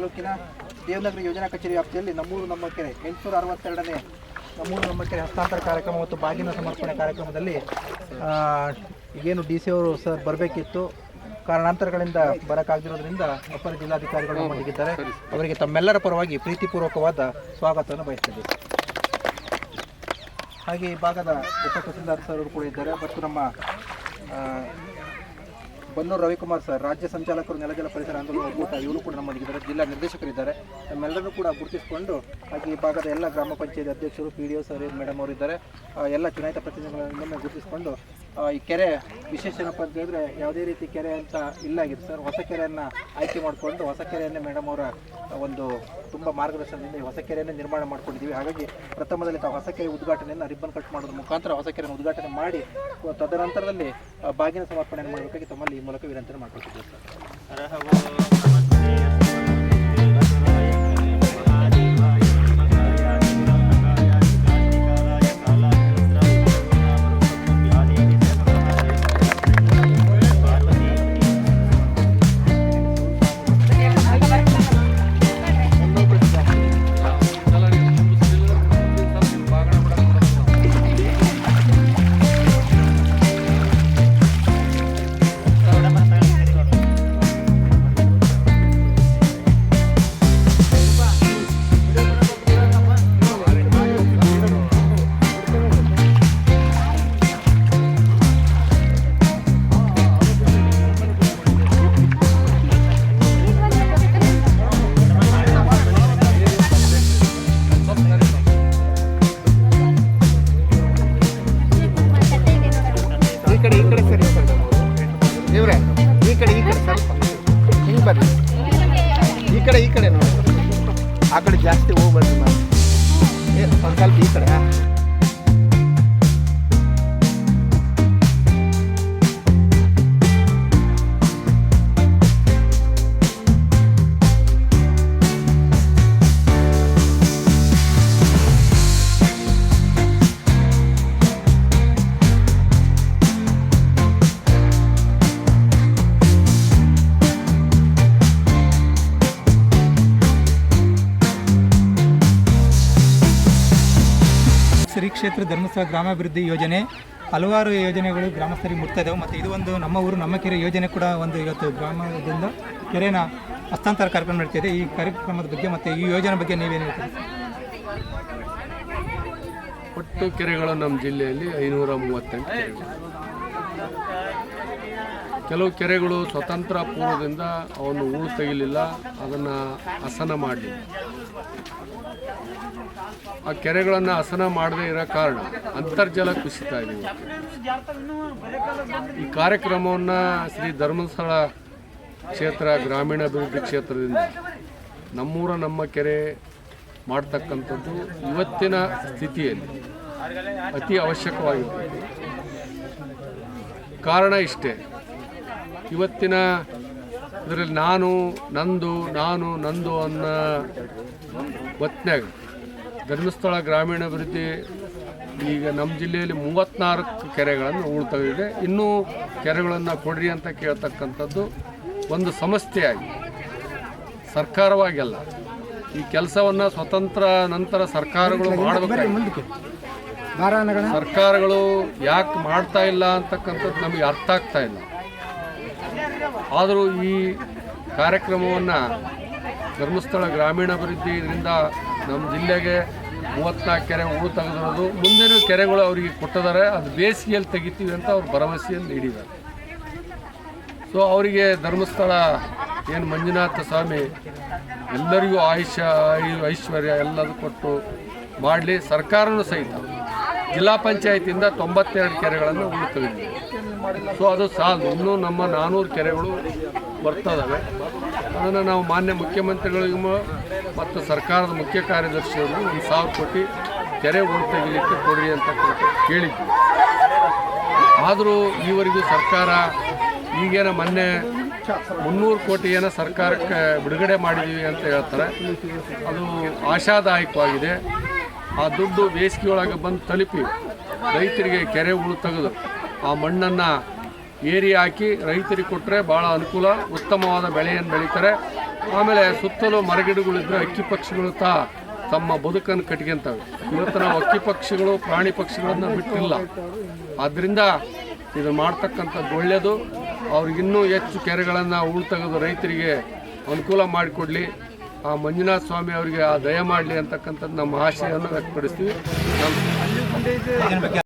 ತಾಲೂಕಿನ ದೇವನಗರಿ ಯೋಜನಾ ಕಚೇರಿ ವ್ಯಾಪ್ತಿಯಲ್ಲಿ ನಮ್ಮೂರು ನಮ್ಮ ಕೆರೆ, ಎಂಟುನೂರ ಅರವತ್ತೆರಡನೇ ನಮ್ಮೂರು ನಮ್ಮ ಕೆರೆ ಹಸ್ತಾಂತರ ಕಾರ್ಯಕ್ರಮ ಮತ್ತು ಬಾಗಿನ ಸಮರ್ಪಣೆ ಕಾರ್ಯಕ್ರಮದಲ್ಲಿ ಏನು ಡಿ ಸಿ ಅವರು ಸರ್ ಬರಬೇಕಿತ್ತು. ಕಾರಣಾಂತರಗಳಿಂದ ಬರೋಕ್ಕಾಗದಿರೋದ್ರಿಂದ ಅಪರ ಜಿಲ್ಲಾಧಿಕಾರಿಗಳು ಬಂದಿದ್ದಾರೆ ಅವರಿಗೆ ತಮ್ಮೆಲ್ಲರ ಪರವಾಗಿ ಪ್ರೀತಿಪೂರ್ವಕವಾದ ಸ್ವಾಗತವನ್ನು ಬಯಸ್ತಿದೆ ಹಾಗೆ ಈ ಭಾಗದ ಉಪ ತಹಸೀಲ್ದಾರ್ ಸರ್ ಕೂಡ ಇದ್ದಾರೆ. ಮತ್ತು ನಮ್ಮ ಬನ್ನೂರು ರವಿಕುಮಾರ್ ಸರ್, ರಾಜ್ಯ ಸಂಚಾಲಕರು ನೆಲಜಲ ಪರಿಸರ ಆಂದೋಲನ ಒಕ್ಕೂಟ, ಇವರು ಕೂಡ ನಮ್ಮೊಂದಿಗಿದ್ದಾರೆ ಜಿಲ್ಲಾ ನಿರ್ದೇಶಕರಿದ್ದಾರೆ. ನಮ್ಮೆಲ್ಲರೂ ಕೂಡ ಗುರುತಿಸಿಕೊಂಡು, ಹಾಗೆ ಈ ಭಾಗದ ಎಲ್ಲ ಗ್ರಾಮ ಪಂಚಾಯತ್ ಅಧ್ಯಕ್ಷರು P D O sir, madam ಅವರಿದ್ದಾರೆ. ಎಲ್ಲ ಚುನಾಯಿತ ಪ್ರತಿನಿಧಿಗಳನ್ನು ಗುರುತಿಸಿಕೊಂಡು ಈ ಕೆರೆ ವಿಶೇಷ ಏನಪ್ಪ ಅಂತ ಹೇಳಿದ್ರೆ ಯಾವುದೇ ರೀತಿ ಕೆರೆ ಅಂತ ಇಲ್ಲ ಆಗಿದೆ ಸರ್. ಹೊಸ ಕೆರೆಯನ್ನು ಆಯ್ಕೆ ಮಾಡಿಕೊಂಡು ಹೊಸ ಕೆರೆಯನ್ನೇ ಮೇಡಮ್ ಅವರ ಒಂದು ತುಂಬ ಮಾರ್ಗದರ್ಶನದಿಂದ ಹೊಸ ಕೆರೆಯನ್ನೇ ನಿರ್ಮಾಣ ಮಾಡ್ಕೊಂಡಿದ್ದೀವಿ. ಹಾಗಾಗಿ ಪ್ರಥಮದಲ್ಲಿ ತಾವು ಹೊಸ ಕೆರೆ ಉದ್ಘಾಟನೆಯನ್ನು ರಿಬ್ಬನ್ ಕಟ್ ಮಾಡೋದ್ರ ಮುಖಾಂತರ ಹೊಸ ಕೆರೆಯನ್ನು ಉದ್ಘಾಟನೆ ಮಾಡಿ, ತದನಂತರದಲ್ಲಿ ಬಾಗಿನ ಸಮರ್ಪಣೆಯನ್ನು ಮಾಡಬೇಕಾಗಿ ತಮ್ಮಲ್ಲಿ ಈ ಮೂಲಕ ವಿನಂತಿ ಮಾಡ್ಕೊಳ್ತಿದ್ದೀವಿ ಸರ್. ಕಡೆ, ಈ ಕಡೆ ಸರಿ ಸರ್. ಇವ್ರೆ ಈ ಕಡೆ ಈ ಕಡೆ ಸ್ವಲ್ಪ ಹಿಂಗೆ ಬರ್ರಿ. ಈ ಕಡೆ ಈ ಕಡೆ ನೋಡಿ ಆ ಕಡೆ ಜಾಸ್ತಿ ಹೋಗ್ಬಾರ್ದು ಒಂದು ಸ್ವಲ್ಪ ಈ ಕಡೆ. ಕ್ಷೇತ್ರ ಧರ್ಮಸ್ಥಳ ಗ್ರಾಮಾಭಿವೃದ್ಧಿ ಯೋಜನೆ, ಹಲವಾರು ಯೋಜನೆಗಳು ಗ್ರಾಮಸ್ಥರಿಗೆ ಮುಟ್ತಾ ಮತ್ತು ಇದು ಒಂದು ನಮ್ಮ ಊರು, ನಮ್ಮ ಕೆರೆ ಯೋಜನೆ ಕೂಡ ಒಂದು ಇವತ್ತು ಗ್ರಾಮದಿಂದ ಕೆರೆನ ಹಸ್ತಾಂತರ ಕಾರ್ಯಕ್ರಮ ನಡೀತಿದೆ ಈ ಕಾರ್ಯಕ್ರಮದ ಬಗ್ಗೆ ಮತ್ತು ಈ ಯೋಜನೆ ಬಗ್ಗೆ ನೀವೇನು ಹೇಳ್ತೀರಿ? ಒಟ್ಟು ಕೆರೆಗಳು ನಮ್ಮ ಜಿಲ್ಲೆಯಲ್ಲಿ ಐನೂರ ಮೂವತ್ತೆಂಟು ಕೆಲವು ಕೆರೆಗಳು ಸ್ವತಂತ್ರ ಪೂರ್ವದಿಂದ ಅವನ್ನು ಹೂಳು ತೆಗಿಲಿಲ್ಲ, ಅದನ್ನು ಹಸನ ಮಾಡಲಿ ಆ ಕೆರೆಗಳನ್ನು ಹಸನ ಮಾಡದೇ ಇರೋ ಕಾರಣ ಅಂತರ್ಜಲ ಕುಸಿತಾ ಇದೆ ಈ ಕಾರ್ಯಕ್ರಮವನ್ನು ಶ್ರೀ ಧರ್ಮಸ್ಥಳ ಕ್ಷೇತ್ರ, ಗ್ರಾಮೀಣಾಭಿವೃದ್ಧಿ ಕ್ಷೇತ್ರದಿಂದ ನಮ್ಮೂರ ನಮ್ಮ ಕೆರೆ ಮಾಡ್ತಕ್ಕಂಥದ್ದು ಇವತ್ತಿನ ಸ್ಥಿತಿಯಲ್ಲಿ ಅತಿ ಅವಶ್ಯಕವಾಗಿರ್ತದೆ ಕಾರಣ ಇಷ್ಟೇ. ಇವತ್ತಿನ ಇದರಲ್ಲಿ ನಾನು ನಂದು ನಾನು ನಂದು ಅನ್ನೋ ಒತ್ನ್ಯಾಗ ಧರ್ಮಸ್ಥಳ ಗ್ರಾಮೀಣಾಭಿವೃದ್ಧಿ ಈಗ ನಮ್ಮ ಜಿಲ್ಲೆಯಲ್ಲಿ ಮೂವತ್ತ್ನಾಲ್ಕು ಕೆರೆಗಳನ್ನು ಉಳ್ತವಿದೆ ಇನ್ನೂ ಕೆರೆಗಳನ್ನು ಕೊಡ್ರಿ ಅಂತ ಕೇಳ್ತಕ್ಕಂಥದ್ದು ಒಂದು ಸಂಸ್ಥೆಯಾಗಿ ಸರ್ಕಾರವಾಗಿಲ್ಲ ಈ ಕೆಲಸವನ್ನು ಸ್ವತಂತ್ರ ನಂತರ ಸರ್ಕಾರಗಳು ಮಾಡಬೇಕಾಗಿ. ಸರ್ಕಾರಗಳು ಯಾಕೆ ಮಾಡ್ತಾ ಇಲ್ಲ ಅಂತಕ್ಕಂಥದ್ದು ನಮಗೆ ಅರ್ಥ ಆಗ್ತಾ ಇಲ್ಲ. ಆದರೂ ಈ ಕಾರ್ಯಕ್ರಮವನ್ನು ಧರ್ಮಸ್ಥಳ ಗ್ರಾಮೀಣಾಭಿವೃದ್ಧಿ ಇದರಿಂದ ನಮ್ಮ ಜಿಲ್ಲೆಗೆ ಮೂವತ್ತ್ನಾಲ್ಕು ಕೆರೆ ಹೂಳು ತೆಗೆದಿರೋದು. ಮುಂದಿನ ಕೆರೆಗಳು ಅವರಿಗೆ ಕೊಟ್ಟಿದ್ದಾರೆ. ಅದು ಬೇಸಿಗೆಯಲ್ಲಿ ತೆಗಿತೀವಿ ಅಂತ ಅವ್ರು ಭರವಸೆಯನ್ನು ನೀಡಿದ್ದಾರೆ. ಸೊ ಅವರಿಗೆ ಧರ್ಮಸ್ಥಳ ಏನು ಮಂಜುನಾಥ ಸ್ವಾಮಿ ಎಲ್ಲರಿಗೂ ಆಯುಷ್ಯ ಆಯು- ಐಶ್ವರ್ಯ ಎಲ್ಲದು ಕೊಟ್ಟು ಮಾಡಲಿ. ಸರ್ಕಾರನೂ ಸಹಿತ. ಜಿಲ್ಲಾ ಪಂಚಾಯತಿಯಿಂದ ತೊಂಬತ್ತೆರಡು ಕೆರೆಗಳನ್ನು ಉಳಿತೀವಿ ಸೊ ಅದು ಸಾಲದು ಇನ್ನೂ ನಮ್ಮ ನಾನ್ನೂರು ಕೆರೆಗಳು ಬರ್ತದವೆ ಅದನ್ನು ನಾವು ಮಾನ್ಯ ಮುಖ್ಯಮಂತ್ರಿಗಳಿಗೂ ಮತ್ತು ಸರ್ಕಾರದ ಮುಖ್ಯ ಕಾರ್ಯದರ್ಶಿಯವರಿಗೂ ಒಂದು ಸಾವಿರ ಕೋಟಿ ಕೆರೆ ಉಳು ತೆಗಿಲಿಕ್ಕೆ ಕೊಡ್ರಿ ಅಂತ ಕೇಳಿದ್ವಿ. ಆದರೂ ಈವರೆಗೂ ಸರ್ಕಾರ ಈಗೇನ ಮೊನ್ನೆ ಮುನ್ನೂರು ಕೋಟಿ ಏನೋ ಸರ್ಕಾರಕ್ಕೆ ಬಿಡುಗಡೆ ಮಾಡಿದ್ದೀವಿ ಅಂತ ಹೇಳ್ತಾರೆ. ಅದು ಆಶಾದಾಯಕವಾಗಿದೆ. ಆ ದುಡ್ಡು ಬೇಸಿಗೆಯೊಳಗೆ ಬಂದು ತಲುಪಿ ರೈತರಿಗೆ ಕೆರೆ ಉಳು ತೆಗೆದು ಆ ಮಣ್ಣನ್ನು ಏರಿ ಹಾಕಿ ರೈತರಿಗೆ ಕೊಟ್ಟರೆ ಭಾಳ ಅನುಕೂಲ, ಉತ್ತಮವಾದ ಬೆಳೆಯನ್ನು ಬೆಳೀತಾರೆ. ಆಮೇಲೆ ಸುತ್ತಲೂ ಮರಗಿಡಗಳಿದ್ರೆ ಅಕ್ಕಿ ಪಕ್ಷಿಗಳು ತಾ ತಮ್ಮ ಬದುಕನ್ನು ಕಟ್ಕೊಂತವೆ ಇವತ್ತು ನಾವು ಅಕ್ಕಿ ಪಕ್ಷಿಗಳು, ಪ್ರಾಣಿ ಪಕ್ಷಿಗಳನ್ನು ಬಿಟ್ಟಿಲ್ಲ. ಆದ್ದರಿಂದ ಇದು ಮಾಡ್ತಕ್ಕಂಥದ್ದು ಒಳ್ಳೆಯದು ಅವ್ರಿಗಿನ್ನೂ ಹೆಚ್ಚು ಕೆರೆಗಳನ್ನು ಉಳು ತೆಗೆದು ರೈತರಿಗೆ ಅನುಕೂಲ ಮಾಡಿಕೊಡ್ಲಿ. ಆ ಮಂಜುನಾಥ ಸ್ವಾಮಿ ಅವರಿಗೆ ಆ ದಯ ಮಾಡಲಿ ಅಂತಕ್ಕಂಥದ್ದು ನಮ್ಮ ಆಶಯವನ್ನು ವ್ಯಕ್ತಪಡಿಸ್ತೀವಿ.